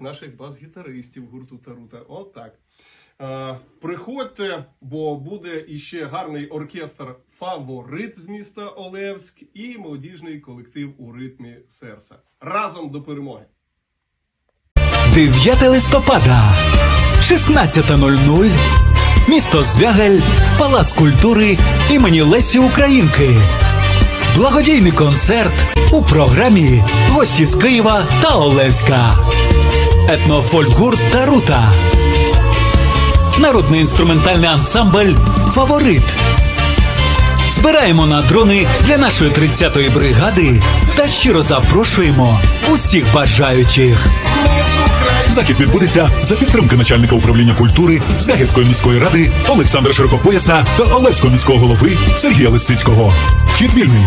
наших бас-гітаристів гурту Тарута. Отак. Е, приходьте, бо буде іще гарний оркестр Фаворит з міста Олевськ і молодіжний колектив у ритмі серця. Разом до перемоги! 9 листопада, 16.00. Місто Звягель, Палац культури імені Лесі Українки. Благодійний концерт у програмі Гості з Києва та Олевська. Етнофольк-гурт Тарута. Народний інструментальний ансамбль Фаворит. Збираємо на дрони для нашої 30-ї бригади та щиро запрошуємо усіх бажаючих. Захід відбудеться за підтримки начальника управління культури Звягельської міської ради Олександра Широкопояса та Олевського міського голови Сергія Лисицького. Вхід вільний.